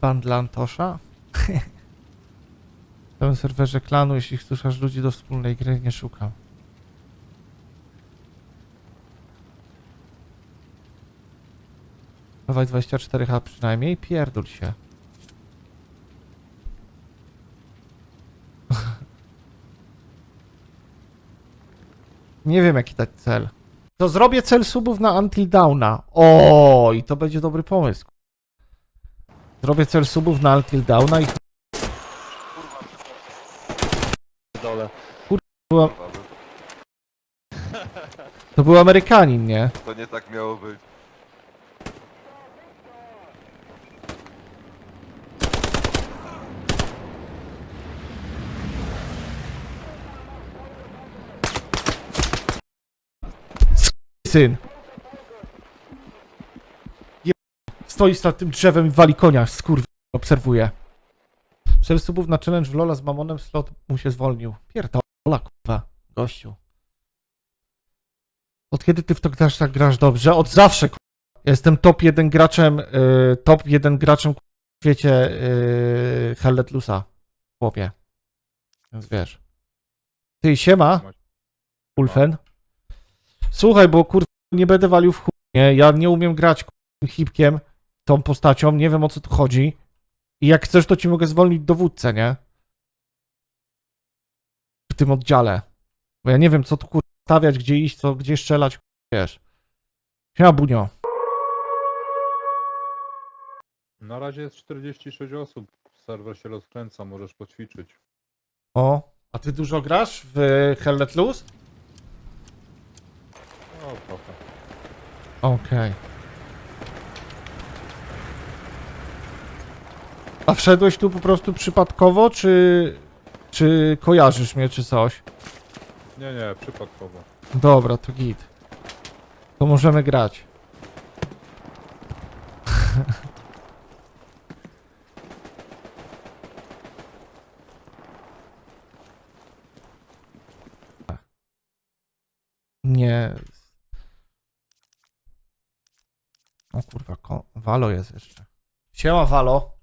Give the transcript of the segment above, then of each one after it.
Pan dla Antosza? Tym serwerze klanu, jeśli chcesz ludzi do wspólnej gry, nie szukam. Dawaj 24H przynajmniej, pierdol się. Nie wiem jaki dać cel. To zrobię cel subów na Until Downa. O, i to będzie dobry pomysł. Zrobię cel subów na Until Downa i Dole. była, to był Amerykanin, nie? To nie tak miało być. Syn. Stoi za tym drzewem i wali konia, skurw... obserwuje. Cel subów na challenge w Lola z Mamonem slot mu się zwolnił. Pierdola, kurwa, gościu. Od kiedy ty w to grasz, tak grasz dobrze? Od zawsze, kurwa. Jestem top jeden graczem, y, top jeden graczem kurwa, w świecie y, Hellet Lusa. Chłopie. Więc wiesz. Ty, siema, Ulfen. Słuchaj, bo kur... nie będę walił w chuj, nie? Ja nie umiem grać kur... hipkiem, tą postacią, nie wiem o co tu chodzi. I jak chcesz, to ci mogę zwolnić dowódcę, nie? W tym oddziale. Bo ja nie wiem, co tu kur... stawiać, gdzie iść, co, gdzie strzelać, kur... wiesz. Siema, Bunio. Na razie jest 46 osób. Serwer się rozkręca, możesz poćwiczyć. O, a ty dużo grasz w Hell Let Loose? O, trochę. Okej. A wszedłeś tu po prostu przypadkowo, czy... czy kojarzysz mnie, czy coś? Nie, nie, przypadkowo. Dobra, to git. To możemy grać. Nie. O kurwa, ko- Walo jest jeszcze. Siema, Walo.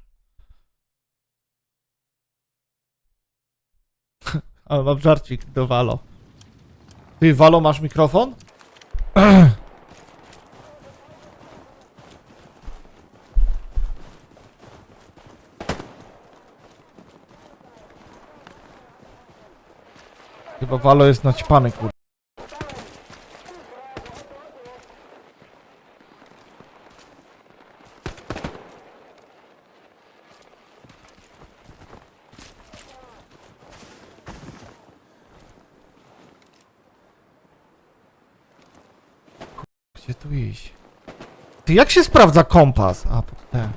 Ale mam żarcik do Walo. Ty, Walo, masz mikrofon? Chyba Walo jest naćpany, kur... Gdzie tu iść? Ty, jak się sprawdza kompas? A, ten.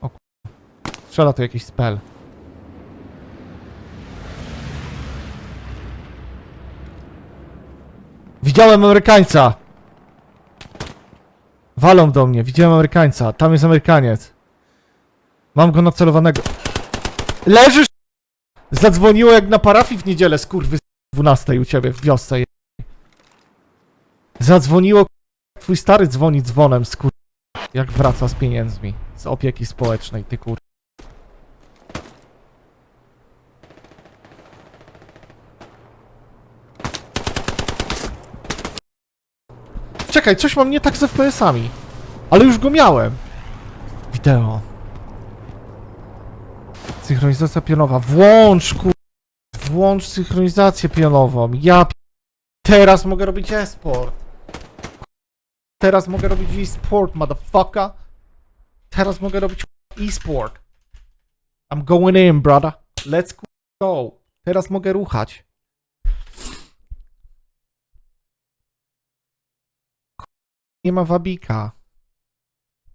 O. Strzela tu jakiś spell. Widziałem Amerykańca! Walą do mnie, widziałem Amerykańca. Tam jest Amerykaniec. Mam go nacelowanego. Leżysz! Zadzwoniło jak na parafii w niedzielę, skurwy 12 u ciebie w wiosce. Zadzwoniło, twój stary dzwoni dzwonem, skur... Jak wraca z pieniędzmi z opieki społecznej, ty kur... Czekaj, coś mam nie tak z FPS-ami. Ale już go miałem. Wideo. Synchronizacja pionowa. Włącz, kur... Włącz synchronizację pionową. Ja... Teraz mogę robić e-sport. Teraz mogę robić e-sport, motherfucker. Teraz mogę robić e-sport. I'm going in, brother. Let's go. Teraz mogę ruchać. Nie ma wabika.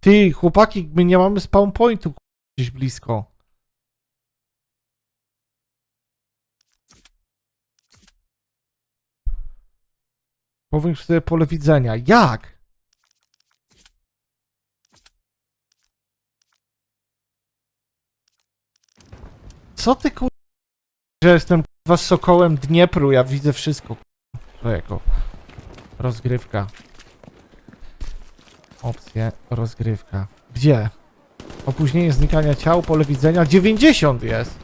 Ty, chłopaki, my nie mamy spawn pointu gdzieś blisko. Powiększ sobie pole widzenia. Jak? Co ty kur... Że jestem kurwa sokołem Dniepru, ja widzę wszystko. To jako rozgrywka. Opcje, rozgrywka. Gdzie? Opóźnienie znikania ciał, pole widzenia. 90 jest!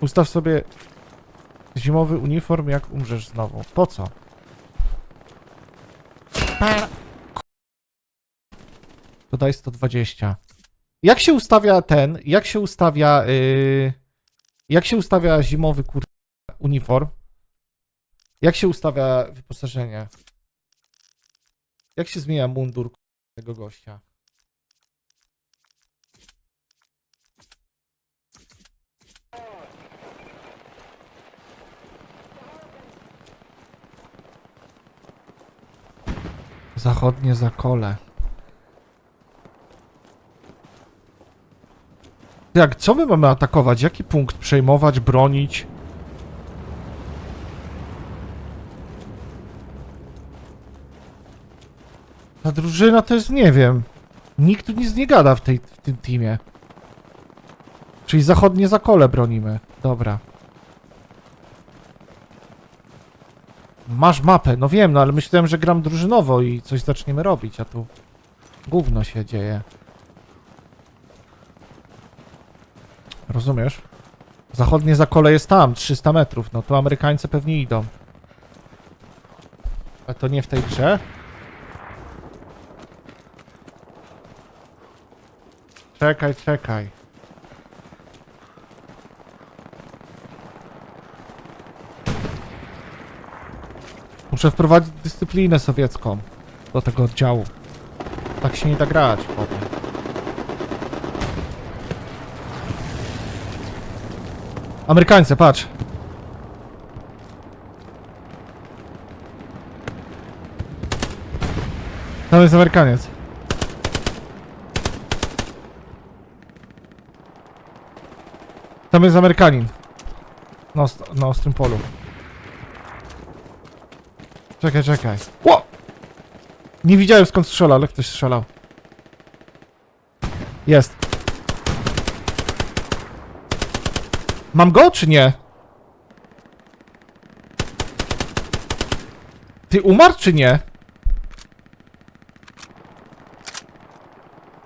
Ustaw sobie zimowy uniform, jak umrzesz znowu. Po co? Dodaj 120. Jak się ustawia ten, jak się ustawia, yy, jak się ustawia zimowy kur... uniform? Jak się ustawia wyposażenie? Jak się zmienia mundur tego gościa? Zachodnie zakole. Jak, co my mamy atakować? Jaki punkt przejmować, bronić? Ta drużyna to jest, nie wiem. Nikt tu nic nie gada w, tej, w tym teamie. Czyli zachodnie zakole bronimy. Dobra. Masz mapę, no wiem, no ale myślałem, że gram drużynowo i coś zaczniemy robić, a tu gówno się dzieje. Rozumiesz? Zachodnie zakole jest tam, 300 metrów, no to Amerykańcy pewnie idą. A to nie w tej grze? Czekaj, czekaj. Muszę wprowadzić dyscyplinę sowiecką do tego oddziału. Tak się nie da grać, powiem. Amerykańcy, patrz. Tam jest Amerykaniec. Tam jest Amerykanin. Na, ost na ostrym polu. Czekaj, czekaj. Ło! Nie widziałem skąd strzela, ale ktoś strzelał. Jest. Mam go czy nie? Ty umarł czy nie?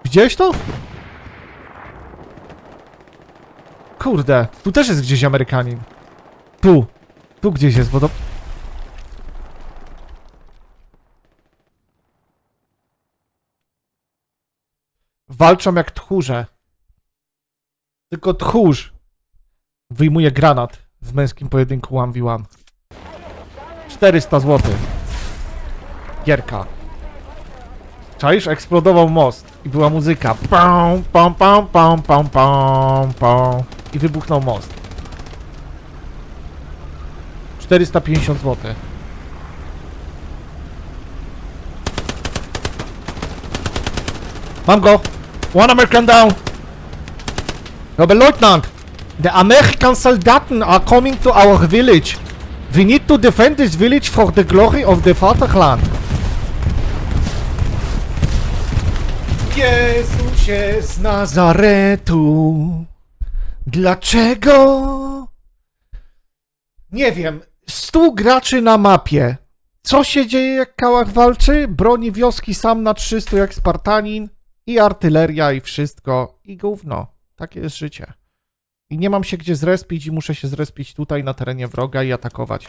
Widziałeś to? Kurde, tu też jest gdzieś Amerykanin. Tu. Tu gdzieś jest, bo to... Walczą jak tchórze. Tylko tchórz wyjmuje granat w męskim pojedynku 1v1. 400 zł. Gierka. Czaisz? Eksplodował most i była muzyka. Pam, pam, pam, pam, pam, pam, pam. I wybuchnął most. 450 zł. Mam go! One American down! Oberleutnant! The American Soldaten are coming to our village. We need to defend this village for the glory of the Vaterland. Jezusie z Nazaretu, dlaczego? Nie wiem, stu graczy na mapie. Co się dzieje jak Kałach walczy? Broni wioski sam na 300 jak Spartanin i artyleria i wszystko i gówno. Takie jest życie. I nie mam się gdzie zrespić i muszę się zrespić tutaj na terenie wroga i atakować.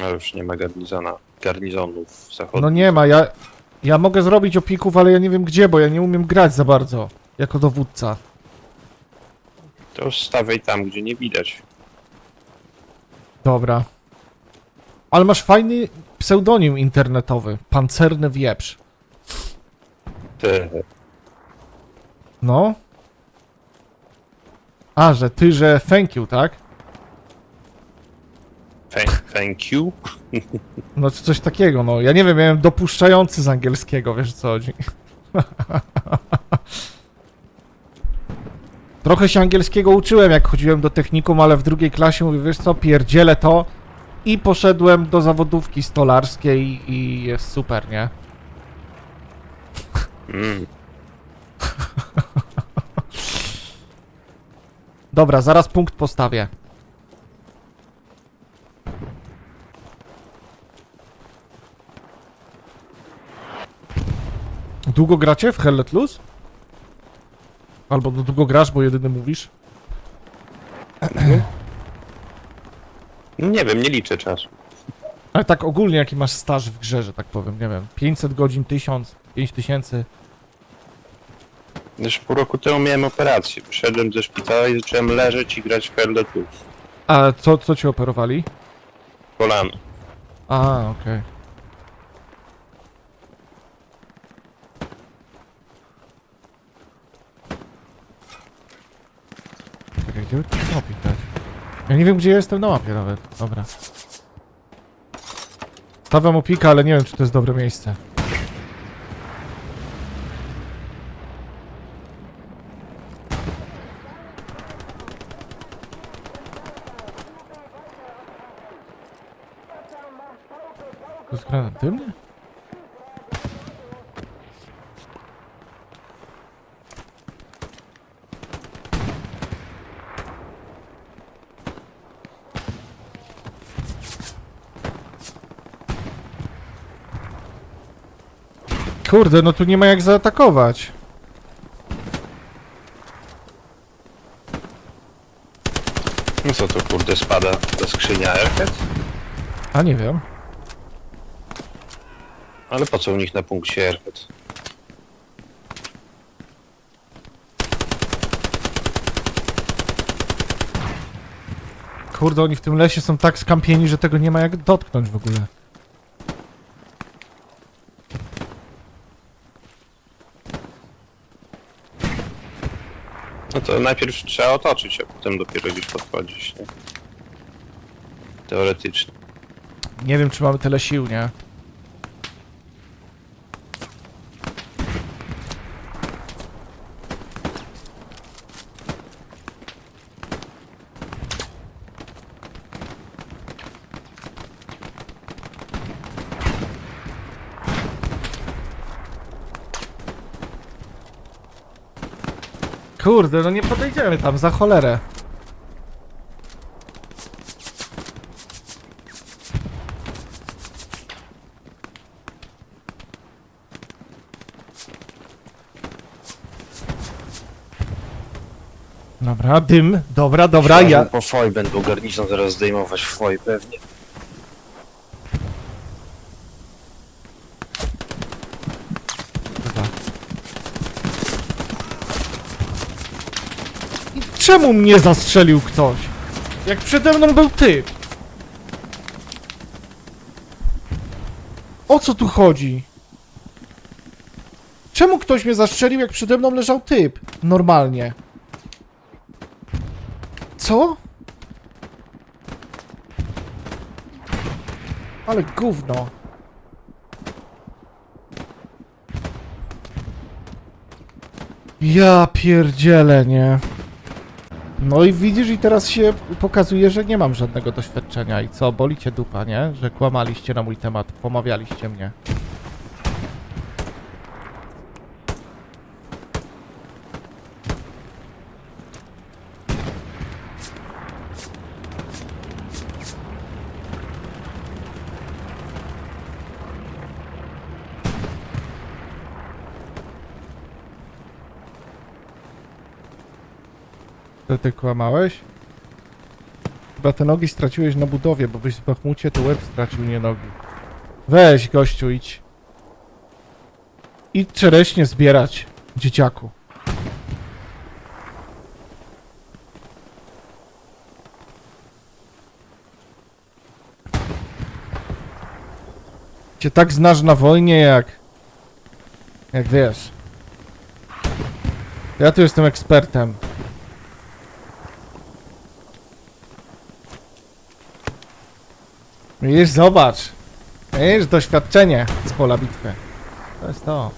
No już nie ma garnizona, garnizonów zachodnich. No nie ma, ja, ja mogę zrobić opików, ale ja nie wiem gdzie, bo ja nie umiem grać za bardzo. Jako dowódca. To stawiaj tam, gdzie nie widać. Dobra. Ale masz fajny pseudonim internetowy. Pancerny wieprz. Ty, No. A, że ty, że thank you, tak? thank, thank you. No czy coś takiego, no. Ja nie wiem, miałem dopuszczający z angielskiego, wiesz co chodzi. Trochę się angielskiego uczyłem, jak chodziłem do technikum, ale w drugiej klasie mówię, wiesz co, pierdzielę to i poszedłem do zawodówki stolarskiej i jest super, nie? Mm. Dobra, zaraz punkt postawię. Długo gracie w Hell Let Loose? Albo no długo grasz, bo jedyny mówisz? Nie wiem, nie liczę czasu. Ale tak ogólnie jaki masz staż w grze, że tak powiem, nie wiem, 500 godzin, 1000, 5000. Już pół roku temu miałem operację. Wyszedłem ze szpitala i zacząłem leżeć i grać w Hell Plus. A co, co ci operowali? Kolano. A, okej. Czekaj, gdzie mapik dać? Ja nie wiem, gdzie jestem na mapie nawet. Dobra. Stawiam opika, ale nie wiem, czy to jest dobre miejsce. To jest granat dymny? Kurde, no tu nie ma jak zaatakować. No co to kurde spada ta skrzynia Airhead? A nie wiem. Ale po co u nich na punkcie Airhead? Kurde, oni w tym lesie są tak skampieni, że tego nie ma jak dotknąć w ogóle. To najpierw trzeba otoczyć, a potem dopiero gdzieś podchodzić, nie? Teoretycznie. Nie wiem, czy mamy tyle sił, nie? Kurde, no nie podejdziemy tam, za cholerę. Dobra, dym. Dobra, dobra, ja... Po foj będą garnizon zaraz zdejmować foj pewnie. Dobra. Czemu mnie zastrzelił ktoś? Jak przede mną był typ. O co tu chodzi? Czemu ktoś mnie zastrzelił, jak przede mną leżał typ? Normalnie. Co? Ale gówno. Ja pierdzielę, nie? No i widzisz, i teraz się pokazuje, że nie mam żadnego doświadczenia. I co, boli cię dupa, nie? Że kłamaliście na mój temat, pomawialiście mnie. Ty kłamałeś? Chyba te nogi straciłeś na budowie, bo byś w Bachmucie to łeb stracił, nie nogi. Weź, gościu, idź. Idź czereśnie zbierać, dzieciaku. Cię tak znasz na wojnie, jak... Jak wiesz. Ja tu jestem ekspertem. Widzisz, zobacz. Widzisz, doświadczenie z pola bitwy. To jest to.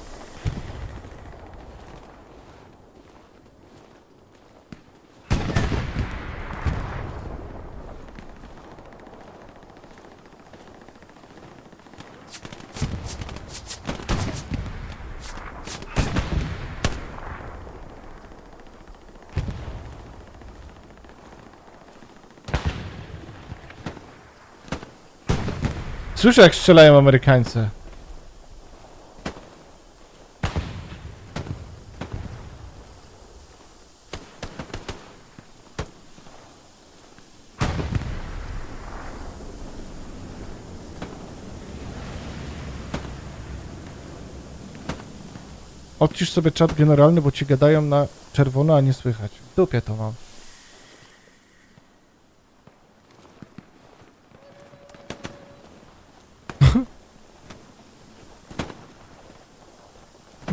Słyszę jak strzelają Amerykańcy. Odcisz sobie czat generalny, bo ci gadają na czerwono, a nie słychać. W dupie to mam.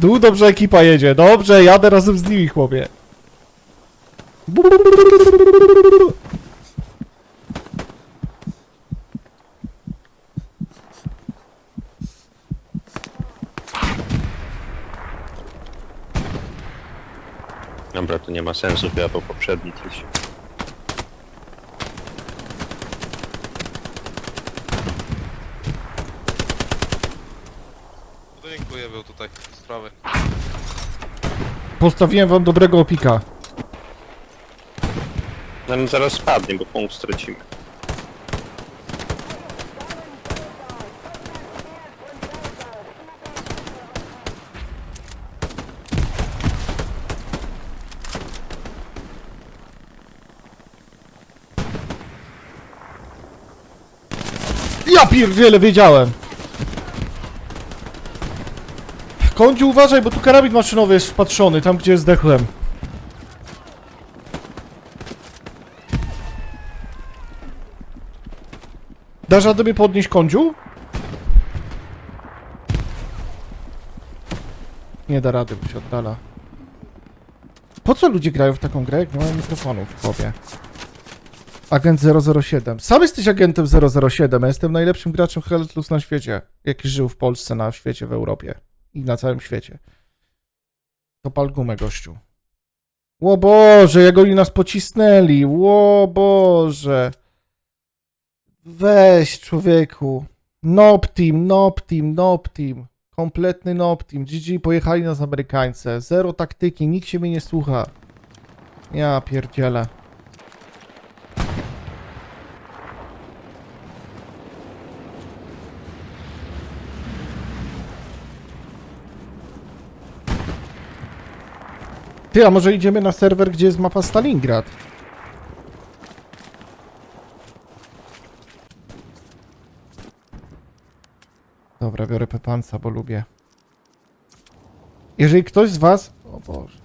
Dół dobrze ekipa jedzie. Dobrze, jadę razem z nimi, chłopie. Dobra, to nie ma sensu, ja po poprzedni tyś. To dziękuję, był tutaj sprawy. Postawiłem wam dobrego opika. No zaraz spadnie, bo punkt stracimy. Ja pierdzielę, wiedziałem. Kądziu, uważaj, bo tu karabin maszynowy jest wpatrzony, tam gdzie zdechłem. Dasz radę mnie podnieść, Kądziu? Nie da rady, bo się oddala. Po co ludzie grają w taką grę, jak nie mają mikrofonów w głowie? Agent 007. Sam jesteś agentem 007. Ja jestem najlepszym graczem Helletlus na świecie. Jaki żył w Polsce, na świecie, w Europie. I na całym świecie. To pal gumę, gościu. Ło Boże, jak oni nas pocisnęli. Ło Boże. Weź, człowieku. Team, nob team. Kompletny nob team. GG pojechali nas Amerykańce. Zero taktyki, nikt się mnie nie słucha. Ja pierdzielę. Ty, a może idziemy na serwer, gdzie jest mapa Stalingrad? Dobra, biorę pepanca, bo lubię. Jeżeli ktoś z was... O Boże.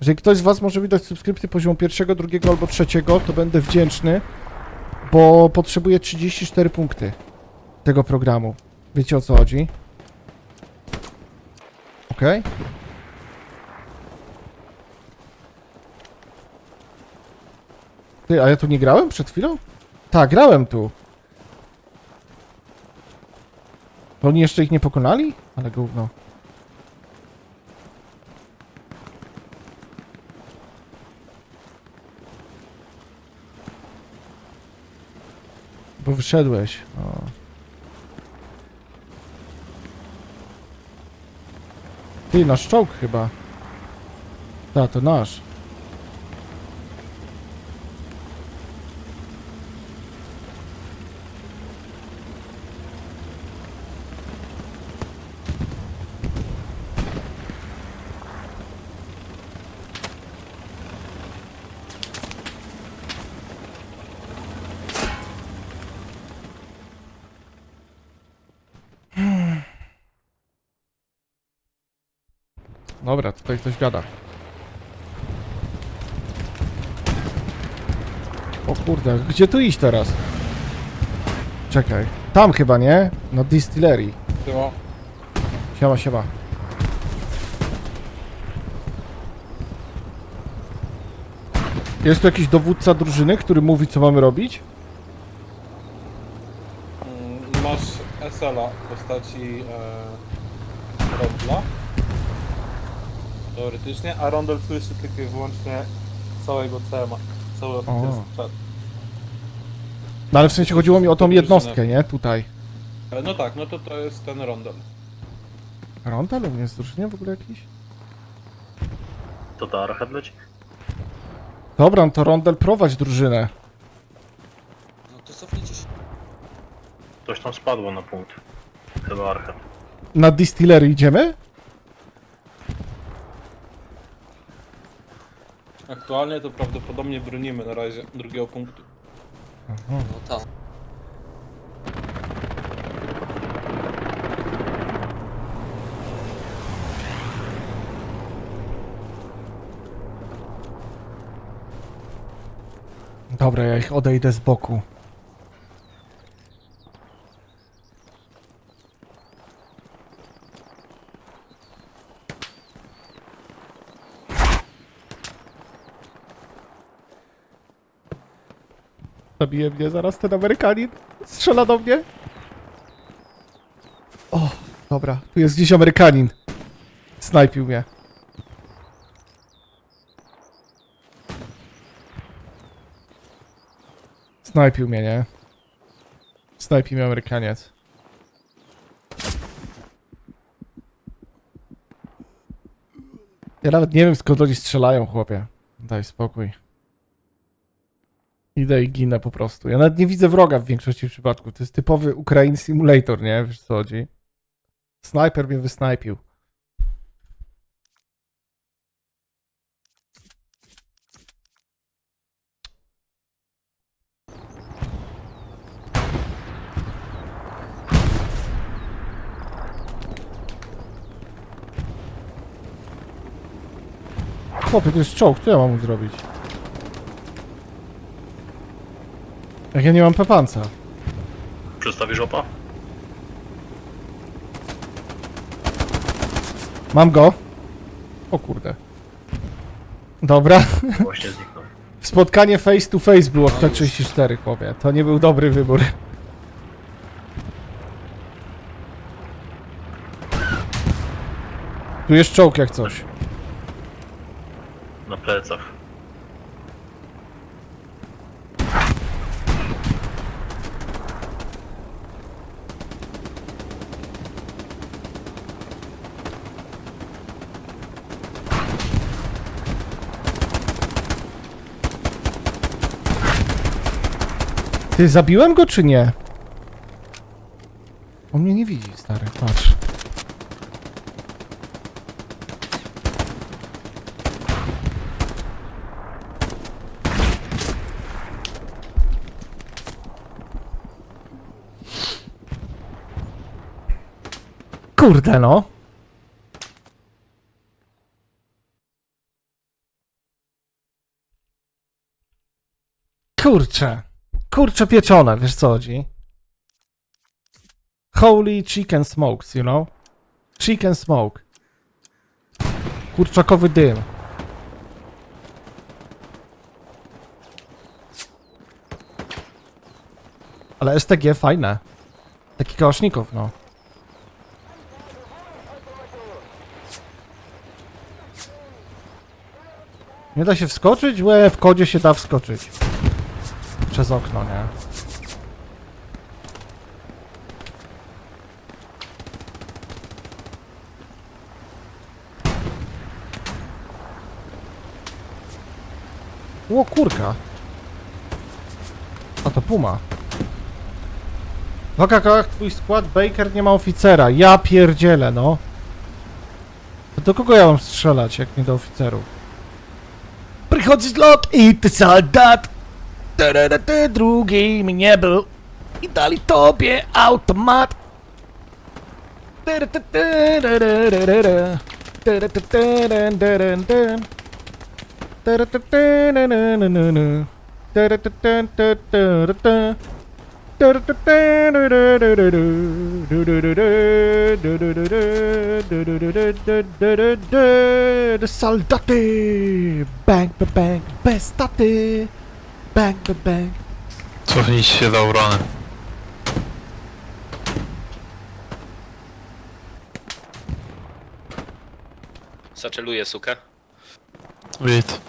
Jeżeli ktoś z was może mi dać subskrypcję poziomu pierwszego, drugiego albo trzeciego, to będę wdzięczny, bo potrzebuję 34 punkty tego programu. Wiecie o co chodzi? Okej? Ty, a ja tu nie grałem przed chwilą? Tak, grałem tu. To oni jeszcze ich nie pokonali? Ale gówno. Bo wyszedłeś. O. Ty, nasz czołg chyba. Tak, to nasz. Dobra, tutaj ktoś gada. O kurde, gdzie tu iść teraz? Czekaj. Tam chyba, nie? Na distillery. Siema. Siema, siema. Jest tu jakiś dowódca drużyny, który mówi, co mamy robić? Mm, Masz SL-a w postaci e, Rondla. Teoretycznie, a Rondel słyszy tylko i wyłącznie całego CMA. Cały czat. No ale w sensie chodziło mi o tą jednostkę, nie? Tutaj. No tak, no to to jest ten Rondel. Ronda lub jest drużynie w ogóle jakiś? To to Archet leci? Dobra, no to Rondel prowadź drużynę. No to cofnijcie się. Coś tam spadło na punkt. Chyba arkat. Na distillery idziemy? Aktualnie to prawdopodobnie bronimy na razie drugiego punktu. No tak. Dobra, ja ich odejdę z boku. Zabije mnie zaraz ten Amerykanin. Strzela do mnie. O, dobra. Tu jest gdzieś Amerykanin. Snajpił mnie. Snajpił mnie, nie? Snajpił mnie Amerykaniec. Ja nawet nie wiem skąd oni strzelają, chłopie. Daj spokój. Idę i ginę po prostu. Ja nawet nie widzę wroga w większości przypadków. To jest typowy Ukraine Simulator, nie? Wiesz co chodzi? Snajper mnie wysnajpił. Chłopie, to jest czołg, co ja mam mu zrobić? Jak ja nie mam pepanca. Przedstawisz opa? Mam go. O kurde. Dobra. Właśnie zniknął. Spotkanie face to face było w T34, chłopie. To nie był dobry wybór. Tu jest czołg jak coś. Na plecach. Ty zabiłem go czy nie? On mnie nie widzi, stary, patrz. Kurde no. Kurczę. Kurcze pieczone, wiesz co chodzi? Holy chicken smokes, you know? Chicken smoke. Kurczakowy dym. Ale STG fajne. Taki kałaszników, no. Nie da się wskoczyć? Łe, w kodzie się da wskoczyć. Przez okno, nie? Ło, kurka. A to Puma. W kakach twój skład Baker nie ma oficera. Ja pierdzielę, no. To do kogo ja mam strzelać, jak nie do oficerów? Przychodzi zlot i ty soldat. Ty drugi mi nie był. I dali tobie automat. Soldaty! Bang, bang, bang, bez taty! Bang, bang, bang. Cofnijcie się do obrony. Zaczeluję sukę. Wit.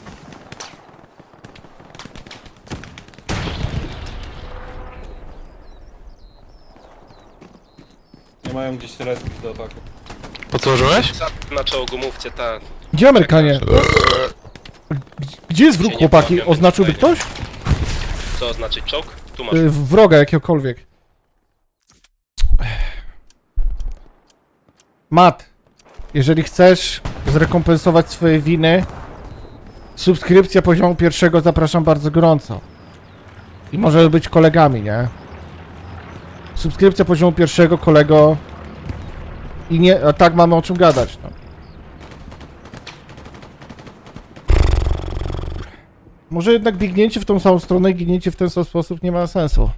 Nie mają gdzieś respić do ataku. Potworzyłeś? Na czołgu mówcie, tak. Gdzie Amerykanie? Gdzie jest wróg, chłopaki? Oznaczyłby ktoś? Co znaczy czołg? Tu masz. Y, wroga jakiegokolwiek. Mat, jeżeli chcesz zrekompensować swoje winy, subskrypcja poziomu pierwszego zapraszam bardzo gorąco. I możemy być kolegami, nie? Subskrypcja poziomu pierwszego, kolego. I nie, a tak mamy o czym gadać, no. Może jednak biegnięcie w tą samą stronę i ginięcie w ten sam sposób nie ma sensu.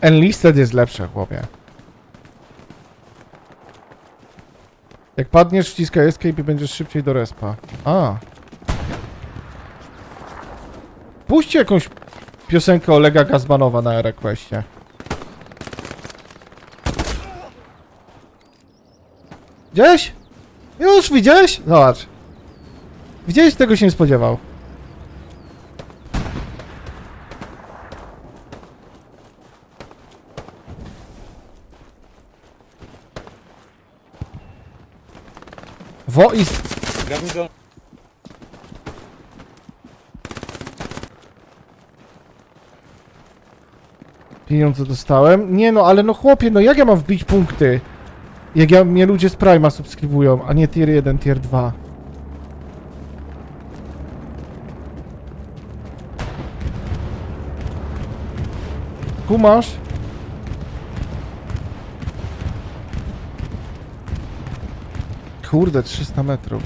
Enlisted jest lepsze, chłopie. Jak padniesz, wciskaj escape i będziesz szybciej do respa. A. Puśćcie jakąś piosenkę Olega Gazmanowa na requestie. Widziałeś? Już widziałeś? Zobacz. Widziałeś? Tego się nie spodziewał. Wo. Pieniądze dostałem. Nie no, ale no chłopie, no jak ja mam wbić punkty? Jak ja, mnie ludzie z Prima subskrybują, a nie tier 1, tier 2. Kumasz? Kurde, 300 metrów.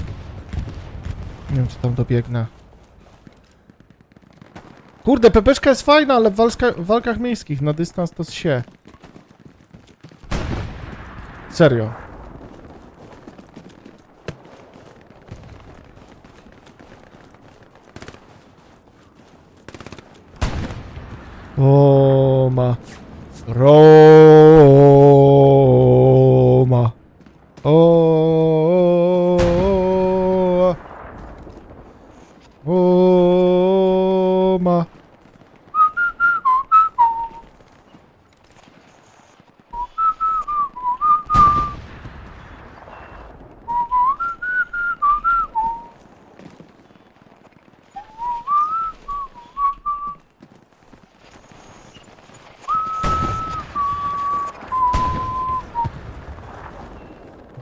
Nie wiem, czy tam dobiegnę. Kurde, pepeszka jest fajna, ale w, w walkach miejskich na dystans to się. Serio. Roma. Roma. O. Roma.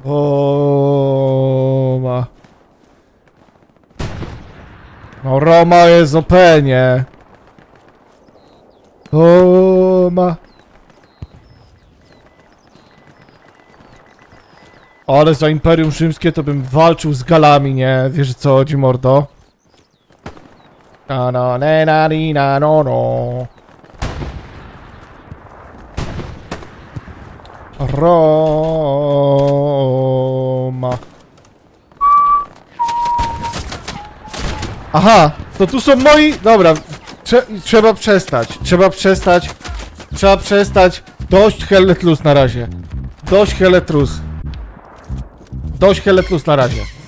Roma. Roma jest OP, nie? Roma. Ale za Imperium Rzymskie to bym walczył z Galami, nie? Wiesz co chodzi, mordo? Na no, ne, na, ni, na, no, no. Roma. Aha, to tu są moi... Dobra, trze trzeba przestać, trzeba przestać, trzeba przestać. Dość Helletlus na razie. Dość Helletlus. Dość Helletlus na razie.